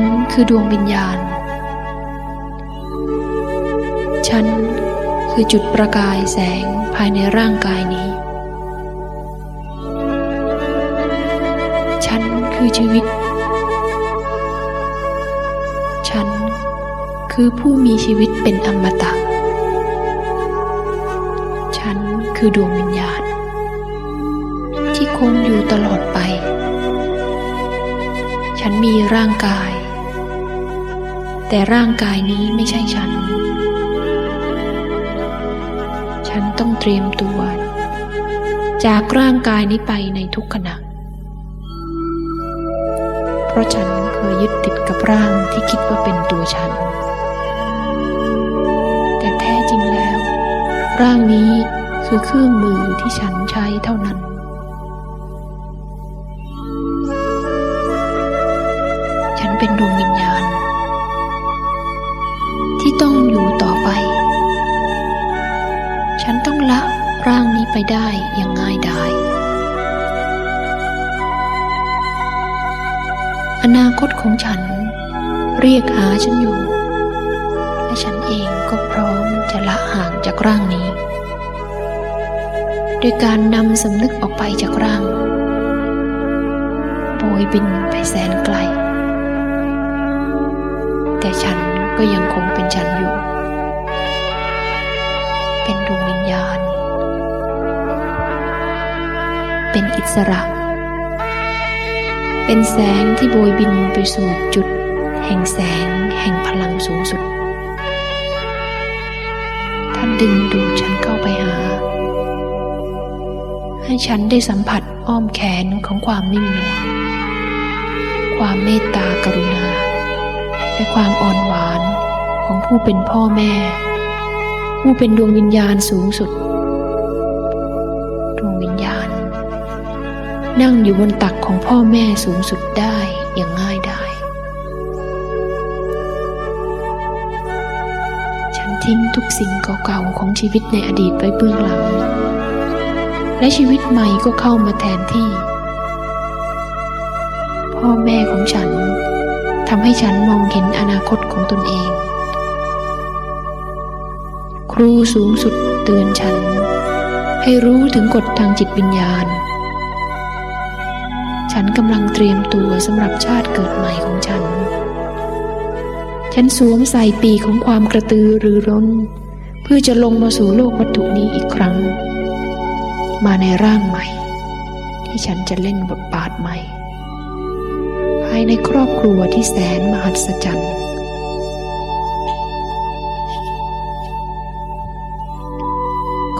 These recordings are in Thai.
ฉันคือดวงวิญญาณ ฉันคือจุดประกายแสงภายในร่างกายนี้ ฉันคือชีวิต ฉันคือผู้มีชีวิตเป็นอมตะ ฉันคือดวงวิญญาณ ที่คงอยู่ตลอดไป ฉันมีร่างกาย แต่ร่างกายนี้ไม่ใช่ฉัน ฉันต้องเตรียมตัว จากร่างกายนี้ไปในทุกขณะ เพราะฉันเคยยึดติดกับร่างที่คิดว่าเป็นตัวฉัน แต่แท้จริงแล้ว ร่างนี้คือเครื่องมือที่ฉันใช้เท่านั้นฉันเป็นดวงวิญญาณ ไปได้อย่างง่ายดาย อนาคตของฉัน เรียกหาฉันอยู่ และฉันเองก็พร้อมจะละห่างจากร่างนี้ โดยการนำสำนึกออกไปจากร่างโบยบินไปแสนไกล แต่ฉันก็ยังคงเป็นฉันอยู่ เป็นอิสระ เป็นแสงที่โบยบินไปสู่จุด แห่งแสงแห่งพลังสูงสุด ท่านดึงดูดฉันเข้าไปหา ให้ฉันได้สัมผัสอ้อมแขนของความนิ่มนวลความเมตตากรุณา และความอ่อนหวานของผู้เป็นพ่อแม่ ผู้เป็นดวงวิญญาณสูงสุด นั่งอยู่บนตักของพ่อแม่สูงสุดได้อย่างง่ายดายฉันทิ้งทุกสิ่งเก่าๆของชีวิตในอดีตไว้เบื้องหลัง และชีวิตใหม่ก็เข้ามาแทนที่ พ่อแม่ของฉันทำให้ฉันมองเห็นอนาคตของตนเอง ครูสูงสุดเตือนฉัน ให้รู้ถึงกฎทางจิตวิญญาณ ฉันกำลังเตรียมตัวสำหรับชาติเกิดใหม่ของฉัน ฉันสวมใส่ปีกของความกระตือรือร้น เพื่อจะลงมาสู่โลกวัตถุนี้อีกครั้ง มาในร่างใหม่ ที่ฉันจะเล่นบทบาทใหม่ ภายในครอบครัวที่แสนมหัศจรรย์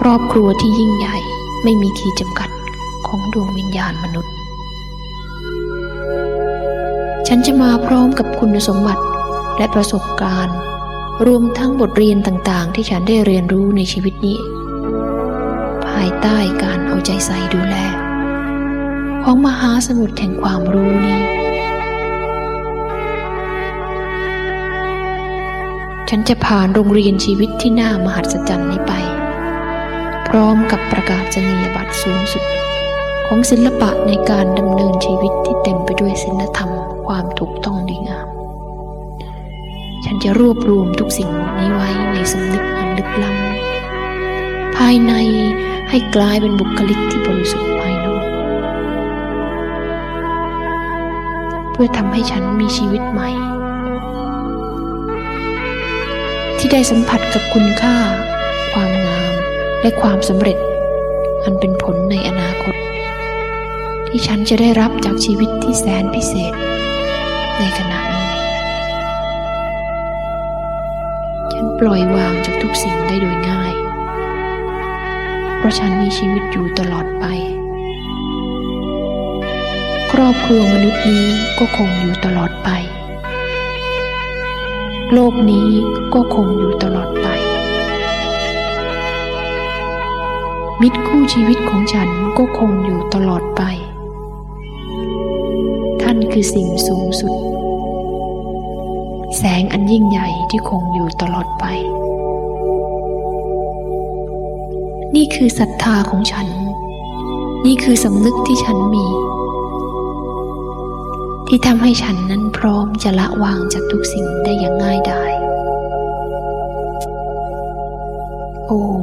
ครอบครัวที่ยิ่งใหญ่ไม่มีขีดจำกัดของดวงวิญญาณมนุษย์ ฉันจะมาพร้อมกับคุณสมบัติและประสบการณ์ รวมทั้งบทเรียนต่างๆ ที่ฉันได้เรียนรู้ในชีวิตนี้ ภายใต้การเอาใจใส่ดูแล ของมหาสมุทรแห่งความรู้นี้ ฉันจะผ่านโรงเรียนชีวิตที่น่ามหัศจรรย์นี้ไป พร้อมกับประกาศนียบัตรสูงสุด ของศิลปะในการดำเนินชีวิตที่เต็มไปด้วยศีลธรรมความถูกต้องดีงาม ฉันจะรวบรวมทุกสิ่งนี้ไว้ในสำนึกอันลึกล้ำภายในให้กลายเป็นบุคลิกที่บริสุทธิ์ภายนอก เพื่อทำให้ฉันมีชีวิตใหม่ ที่ได้สัมผัสกับคุณค่า ความงามและความสำเร็จ อันเป็นผลในอนาคต ที่ฉันจะได้รับจากชีวิตที่แสนพิเศษ ในขณะนี้ ฉันปล่อยวางจากทุกสิ่งได้โดยง่าย เพราะฉันมีชีวิตอยู่ตลอดไป ครอบครัวมนุษย์นี้ก็คงอยู่ตลอดไป โลกนี้ก็คงอยู่ตลอดไปมิตรคู่ชีวิตของฉันก็คงอยู่ตลอดไป คือสิ่งสูงสุด แสงอันยิ่งใหญ่ที่คงอยู่ตลอดไป นี่คือศรัทธาของฉัน นี่คือสำนึกที่ฉันมี ที่ทำให้ฉันนั้นพร้อมจะละวางจากทุกสิ่งได้อย่างง่ายดายโอม